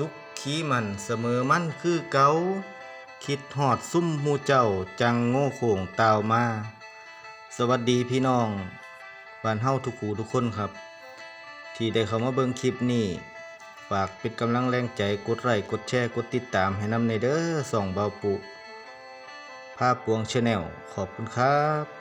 สุขขีมันเสมอมันคือเกาคิดหอดซุ่มมูเจ้าจังโง่โขงตาวมา สวัสดีพี่น้องบ้านเฮาทุกคูทุกคนครับ ที่ได้เข้ามาเบิ่งคลิปนี้ ฝากเป็นกำลังแรงใจกดไลค์กดแชร์กดติดตามให้นำในเด้อส่องเบาปุภาพปวงชาแนลขอบคุณครับ